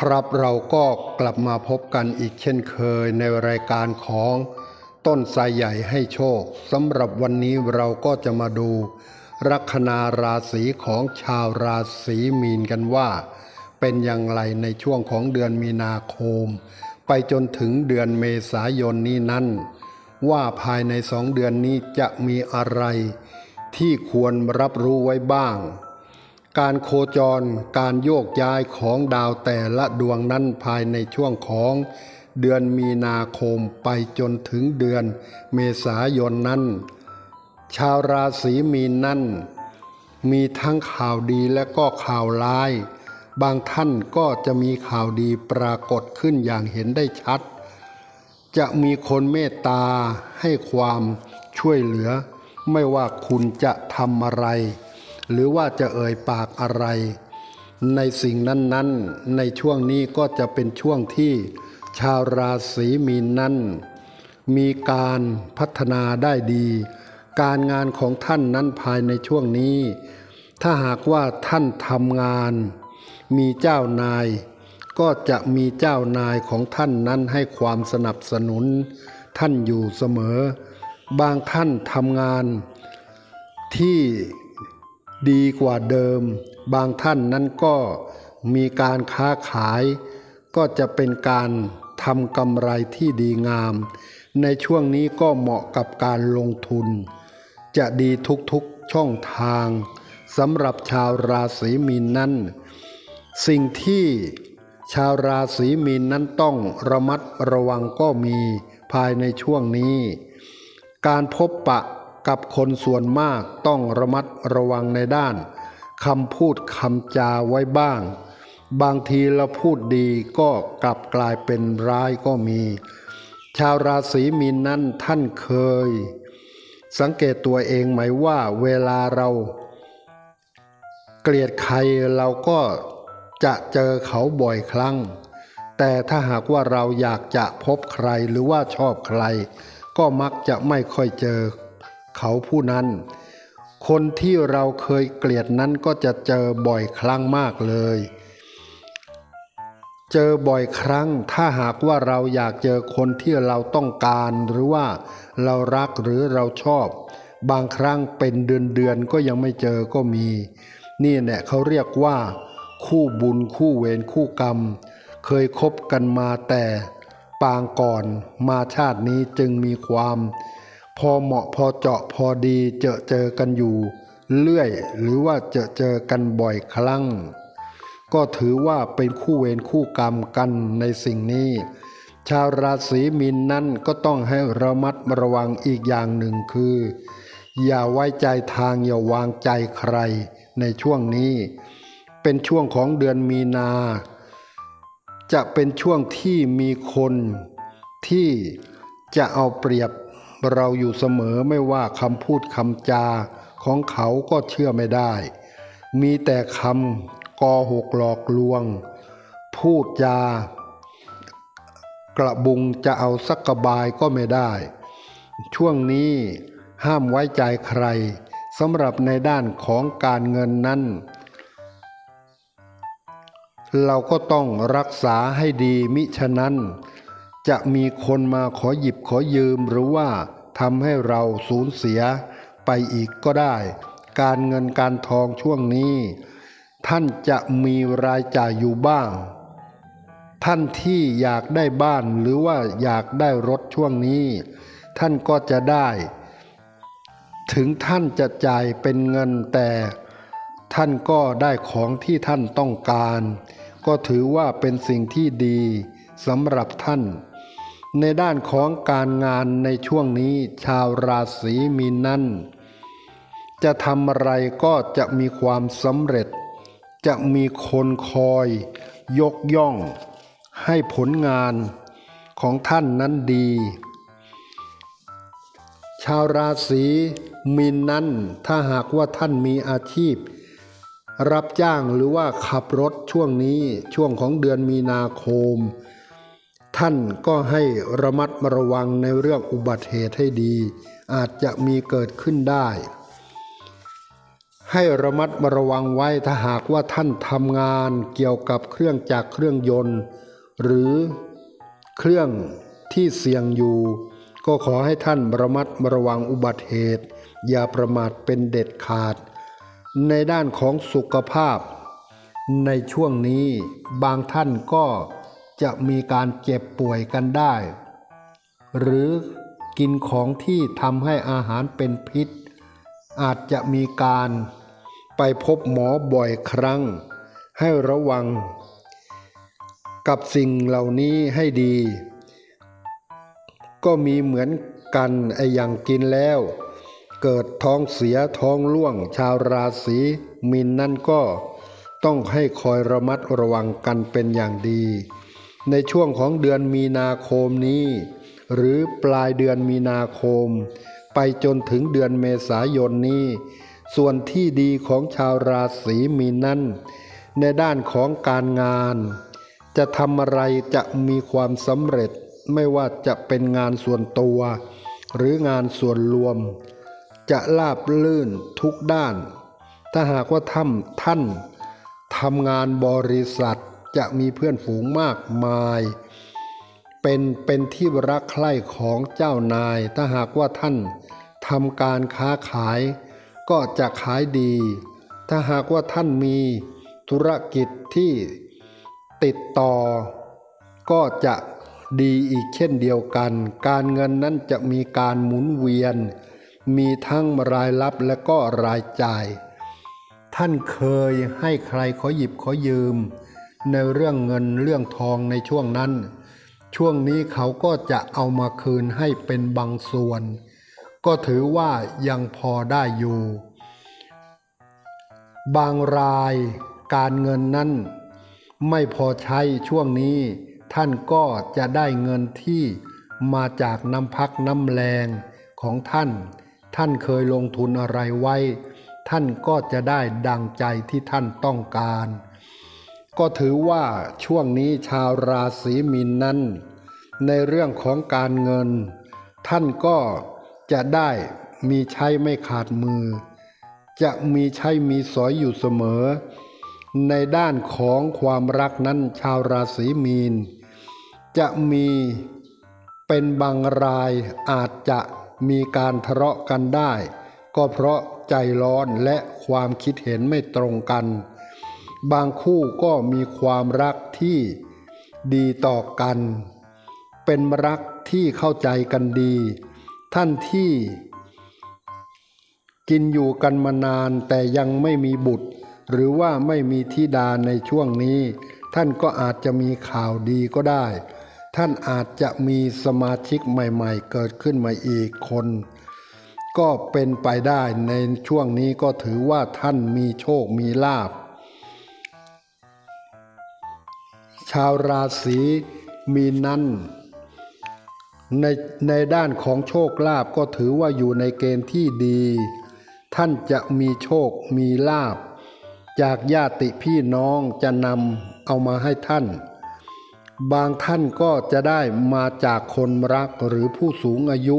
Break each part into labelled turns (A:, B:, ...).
A: ครับเราก็กลับมาพบกันอีกเช่นเคยในรายการของต้นไทรใหญ่ให้โชคสำหรับวันนี้เราก็จะมาดู ลัคนาราศีของชาวราศีมีนกันว่า เป็นอย่างไรในช่วงของเดือนมีนาคม ไปจนถึงเดือนเมษายนนี้นั้น ว่าภายในสองเดือนนี้จะมีอะไร ที่ควรรับรู้ไว้บ้าง การโคจรการโยกย้ายของดาวแต่ละดวงนั้นภายในช่วงของเดือนมีนาคมไปจนถึงเดือนเมษายนนั้น ชาวราศีมีนนั้น มีทั้งข่าวดีและก็ข่าวร้าย บางท่านก็จะมีข่าวดีปรากฏขึ้นอย่างเห็นได้ชัด จะมีคนเมตตาให้ความช่วยเหลือ ไม่ว่าคุณจะทำอะไร หรือว่าจะเอ่ยปากอะไร ในสิ่งนั้นๆ ในช่วงนี้ก็จะเป็นช่วงที่ชาวราศีมีนนั้น มีการพัฒนาได้ดี การงานของท่านนั้นภายในช่วงนี้ ถ้าหากว่าท่านทำงาน มีเจ้านาย ก็จะมีเจ้านายของท่านนั้นให้ความสนับสนุน ท่านอยู่เสมอ บางท่านทำงานที่ ดีกว่าเดิม บางท่านนั้นก็มีการค้าขาย ก็จะเป็นการทำกำไรที่ดีงาม ในช่วงนี้ก็เหมาะกับการลงทุน จะดีทุกๆช่องทางสำหรับชาวราศีมีนนั้น สิ่งที่ชาวราศีมีนนั้นต้องระมัดระวังก็มีภายในช่วงนี้ การพบปะ กับคนส่วนมากต้องระมัดระวังในด้านคำพูดคำจาไว้บ้าง บางทีเราพูดดีก็กลับกลายเป็นร้ายก็มี ชาวราศีมีนนั้นท่านเคย สังเกตตัวเองไหมว่าเวลาเรา เกลียดใครเราก็จะเจอเขาบ่อยครั้ง แต่ถ้าหากว่าเราอยากจะพบใครหรือว่าชอบใคร ก็มักจะไม่ค่อยเจอ เขาผู้นั้น คนที่เราเคยเกลียดนั้นก็จะเจอบ่อยครั้งมากเลย เจอบ่อยครั้ง ถ้าหากว่าเราอยากเจอคนที่เราต้องการ หรือว่าเรารักหรือเราชอบ บางครั้งเป็นเดือนเดือนก็ยังไม่เจอก็มี นี่แหละเขาเรียกว่า คู่บุญคู่เวรคู่กรรม เคยคบกันมาแต่ปางก่อนมาชาตินี้จึงมีความ พอเหมาะพอเจาะพอดีเจอเจอกันอยู่ เรื่อยหรือว่าเจอเจอกันบ่อยครั้ง ก็ถือว่าเป็นคู่เวรคู่กรรมกันในสิ่งนี้ ชาวราศีมีนนั้นก็ต้องให้ระมัดระวังอีกอย่างหนึ่งคือ อย่าไว้ใจทางอย่าวางใจใครในช่วงนี้ เป็นช่วงของเดือนมีนา จะเป็นช่วงที่มีคนที่จะเอาเปรียบ เราอยู่เสมอไม่ว่าคำพูดคำจาของเขาก็เชื่อไม่ได้ มีแต่คำกอหกหลอกลวง พูดจากระบุงจะเอาสักกบายก็ไม่ได้ ช่วงนี้ห้ามไว้ใจใครสำหรับในด้านของการเงินนั้น เราก็ต้องรักษาให้ดีมิฉะนั้น จะมีคนมาขอหยิบขอยืมหรือว่าทำให้เราสูญเสียไปอีกก็ได้ การเงินการทองช่วงนี้ ท่านจะมีรายจ่ายอยู่บ้าง ท่านที่อยากได้บ้านหรือว่าอยากได้รถช่วงนี้ ท่านก็จะได้ ถึงท่านจะจ่ายเป็นเงินแต่ ท่านก็ได้ของที่ท่านต้องการ ก็ถือว่าเป็นสิ่งที่ดีสำหรับท่าน ในด้านของการงานในช่วงนี้ชาวราศีมีนนั้น จะทำอะไรก็จะมีความสำเร็จ จะมีคนคอย ยกย่อง ให้ผลงานของท่านนั้นดี ชาวราศีมีนนั้นถ้าหากว่าท่านมีอาชีพ รับจ้างหรือว่าขับรถช่วงนี้ช่วงของเดือนมีนาคม ท่านก็ให้ระมัดระวังในเรื่องอุบัติเหตุให้ดี อาจจะมีเกิดขึ้นได้ ให้ระมัดระวังไว้ถ้าหากว่าท่านทำงานเกี่ยวกับเครื่องจักรเครื่องยนต์ หรือเครื่องที่เสี่ยงอยู่ ก็ขอให้ท่านระมัดระวังอุบัติเหตุ อย่าประมาทเป็นเด็ดขาด ในด้านของสุขภาพ ในช่วงนี้บางท่านก็ จะมีการเจ็บป่วยกันได้ หรือกินของที่ทำให้อาหารเป็นพิษ อาจจะมีการไปพบหมอบ่อยครั้ง ให้ระวัง กับสิ่งเหล่านี้ให้ดี ก็มีเหมือนกันไออย่างกินแล้ว เกิดท้องเสียท้องร่วง ชาวราศีมินนั่นก็ต้องให้คอยระมัดระวังกันเป็นอย่างดี ในช่วงของเดือนมีนาคมนี้ หรือปลายเดือนมีนาคม ไปจนถึงเดือนเมษายนนี้ ส่วนที่ดีของชาวราศีมีนั้น ในด้านของการงาน จะทำอะไรจะมีความสำเร็จไม่ว่าจะเป็นงานส่วนตัว หรืองานส่วนรวม จะลาบลื่นทุกด้าน ถ้าหากว่าท่านท่านทำงานบริษัท จะมีเพื่อนฝูงมากมาย เป็นเป็นที่รักใคร่ของเจ้านาย ถ้าหากว่าท่านทำการค้าขาย ก็จะขายดี ถ้าหากว่าท่านมีธุรกิจที่ติดต่อ ก็จะดีอีกเช่นเดียวกัน การเงินนั้นจะมีการหมุนเวียน มีทั้งรายรับและก็รายจ่าย ท่านเคยให้ใครขอหยิบขอยืม ในเรื่องเงินเรื่องทองในช่วงนั้น ช่วงนี้เขาก็จะเอามาคืนให้เป็นบางส่วน ก็ถือว่ายังพอได้อยู่ บางรายการเงินนั้น ไม่พอใช้ช่วงนี้ ท่านก็จะได้เงินที่มาจากน้ำพักน้ำแรงของท่าน ท่านเคยลงทุนอะไรไว้ ท่านก็จะได้ดังใจที่ท่านต้องการ ก็ถือว่าช่วงนี้ชาวราศีมีนนั้น ในเรื่องของการเงิน ท่านก็จะได้มีใช้ไม่ขาดมือ จะมีใช้มีสอยอยู่เสมอ ในด้านของความรักนั้นชาวราศีมีน จะมีเป็นบางรายอาจจะมีการทะเลาะกันได้ ก็เพราะใจร้อนและความคิดเห็นไม่ตรงกัน บางคู่ก็มีความรักที่ดีต่อกัน เป็นรักที่เข้าใจกันดี ท่านที่ กินอยู่กันมานานแต่ยังไม่มีบุตร หรือว่าไม่มีธิดาในช่วงนี้ ท่านก็อาจจะมีข่าวดีก็ได้ ท่านอาจจะมีสมาชิกใหม่ ๆ เกิดขึ้นมาอีกคน ก็เป็นไปได้ในช่วงนี้ก็ถือว่าท่านมีโชคมีลาภ ชาวราศีมีนนั้นในในด้านของโชคลาภก็ถือว่าอยู่ในเกณฑ์ที่ดี ท่านจะมีโชคมีลาภจากญาติพี่น้องจะนำเอามาให้ท่าน บางท่านก็จะได้มาจากคนรักหรือผู้สูงอายุ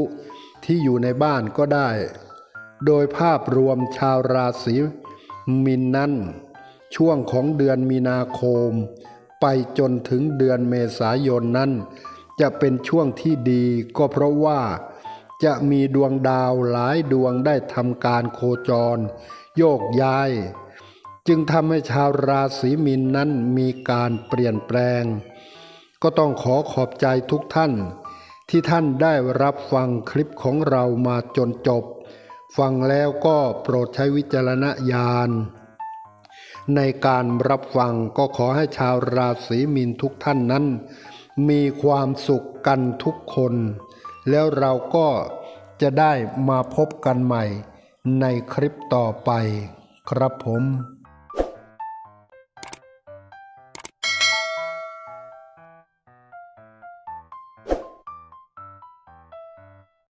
A: ที่อยู่ในบ้านก็ได้ โดยภาพรวมชาวราศีมินนั้น ช่วงของเดือนมีนาคม ไปจนถึงเดือนเมษายนนั้น จะเป็นช่วงที่ดีก็เพราะว่า จะมีดวงดาวหลายดวงได้ทำการโคจร โยกย้าย จึงทำให้ชาวราศีมินนั้นมีการเปลี่ยนแปลง ก็ต้องขอขอบใจทุกท่าน ที่ท่านได้รับฟังคลิปของเรามาจนจบ ฟังแล้วก็โปรดใช้วิจารณญาณ ในการรับฟังก็ขอให้ชาวราศีมีนทุกท่านนั้น มีความสุขกันทุกคน แล้วเราก็จะได้มาพบกันใหม่ในคลิปต่อไป ครับผม